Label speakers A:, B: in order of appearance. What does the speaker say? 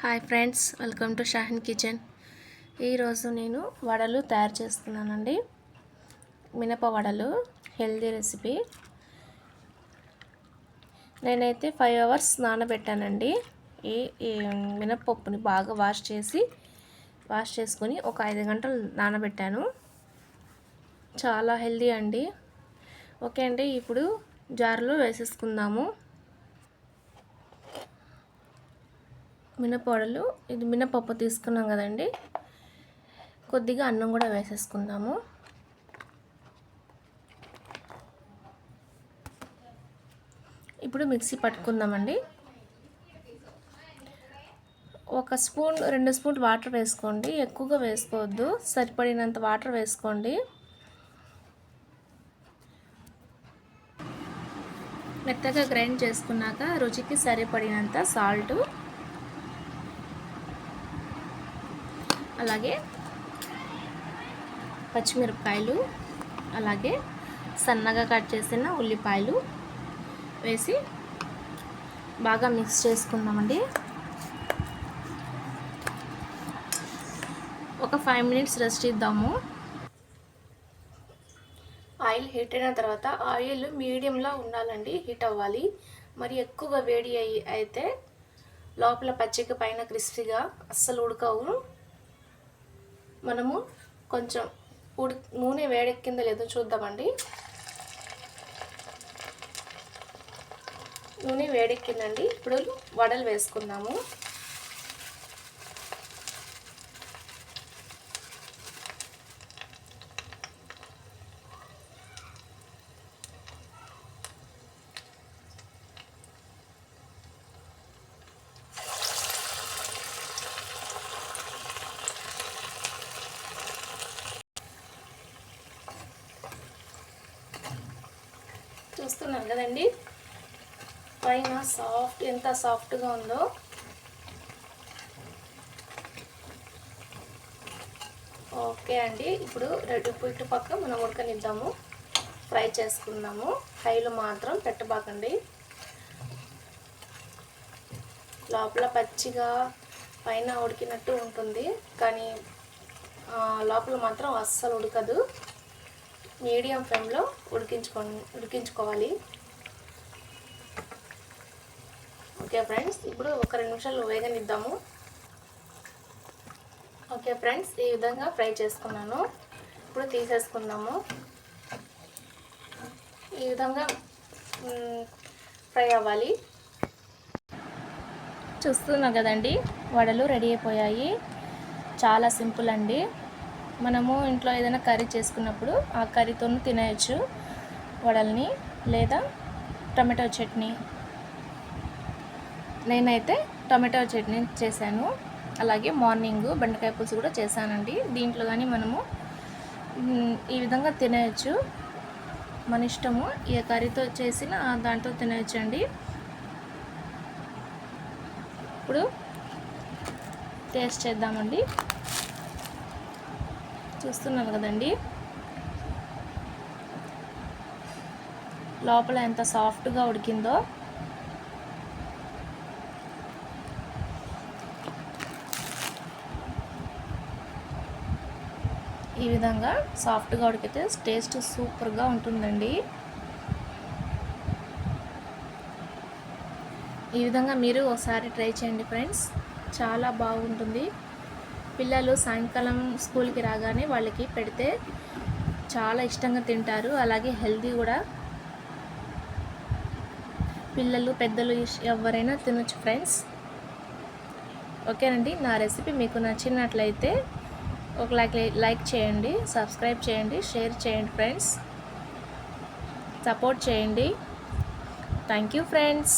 A: Hi friends welcome to Shahin kitchen. ఈరోజు నేను వడలు తయారు చేస్తున్నానండి. మినప వడలు హెల్దీ రెసిపీ. నేనైతే ఫైవ్ అవర్స్ నానబెట్టానండి. ఈ ఈ మినపప్పుని బాగా వాష్ చేసి వాష్ చేసుకొని ఒక ఐదు గంటలు నానబెట్టాను. చాలా హెల్దీ అండి. ఓకే అండి ఇప్పుడు జార్లో వేసేసుకుందాము. మినపొడలు ఇది మినపప్పు తీసుకున్నాం కదండి. కొద్దిగా అన్నం కూడా వేసేసుకుందాము. ఇప్పుడు మిక్సీ పట్టుకుందామండి. ఒక స్పూన్ రెండు స్పూన్ వాటర్ వేసుకోండి. ఎక్కువగా వేసుకోవద్దు. సరిపడినంత వాటర్ వేసుకోండి. మెత్తగా గ్రైండ్ చేసుకున్నాక రుచికి సరిపడినంత సాల్టు. అలాగే పచ్చిమిరపకాయలు అలాగే సన్నగా కట్ చేసిన ఉల్లిపాయలు వేసి బాగా మిక్స్ చేసుకుందామండి. ఒక ఫైవ్ మినిట్స్ రెస్ట్ ఇద్దాము. ఆయిల్ హీట్ అయిన తర్వాత ఆయిల్ మీడియంలో ఉండాలండి హీట్ అవ్వాలి. మరి ఎక్కువగా వేడి అయ్యి అయితే లోపల పచ్చిక పైన క్రిస్పీగా అస్సలు ఉడకవు. మనము కొంచెం ఉడి నూనె వేడెక్కిందో లేదో చూద్దామండి. నూనె వేడెక్కిందండి. ఇప్పుడు వడలు వేసుకుందాము. చూస్తున్నారు కదండి. పైన సాఫ్ట్ ఎంత సాఫ్ట్గా ఉందో. ఓకే అండి. ఇప్పుడు రెడ్ పుట్టు పక్క మనం ఉడకనిద్దాము. ఫ్రై చేసుకుందాము. హైలో మాత్రం పెట్టబాకండి. లోపల పచ్చిగా పైన ఉడికినట్టు ఉంటుంది. కానీ లోపల మాత్రం అస్సలు ఉడకదు. మీడియం ఫ్లేమ్లో ఉడికించుకో ఉడికించుకోవాలి. ఓకే ఫ్రెండ్స్ ఇప్పుడు ఒక రెండు నిమిషాలు వేగనిద్దాము. ఓకే ఫ్రెండ్స్ ఈ విధంగా ఫ్రై చేసుకున్నాను. ఇప్పుడు తీసేసుకుందాము. ఈ విధంగా ఫ్రై అవ్వాలి. చూస్తున్నాం కదండి వడలు రెడీ అయిపోయాయి. చాలా సింపుల్ అండి. మనము ఇంట్లో ఏదైనా కర్రీ చేసుకున్నప్పుడు ఆ కర్రీతో తినేయచ్చు. వడల్ని లేదా టమాటో చట్నీ. నేనైతే టమాటో చట్నీ చేశాను. అలాగే మార్నింగ్ బెండకాయ పులుసు కూడా చేశానండి. దీంట్లో కానీ మనము ఈ విధంగా తినేయచ్చు. మన ఇష్టము ఏ కర్రీతో చేసిన దాంట్లో తినేయచ్చు అండి ఇప్పుడు టేస్ట్ చేద్దామండి. చూస్తున్నారు కదండి. లోపల ఎంత సాఫ్ట్గా ఉడికిందో. ఈ విధంగా సాఫ్ట్గా ఉడికితే టేస్ట్ సూపర్గా ఉంటుందండి. ఈ విధంగా మీరు ఒకసారి ట్రై చేయండి ఫ్రెండ్స్. చాలా బాగుంటుంది. పిల్లలు సాయంకాలం స్కూల్కి రాగానే వాళ్ళకి పెడితే చాలా ఇష్టంగా తింటారు. అలాగే హెల్దీ కూడా. పిల్లలు పెద్దలు ఎవరైనా తినొచ్చు ఫ్రెండ్స్. ఓకేనండి. నా రెసిపీ మీకు నచ్చినట్లయితే ఒక లైక్ లైక్ చేయండి సబ్స్క్రైబ్ చేయండి షేర్ చేయండి ఫ్రెండ్స్. సపోర్ట్ చేయండి. Thank you friends.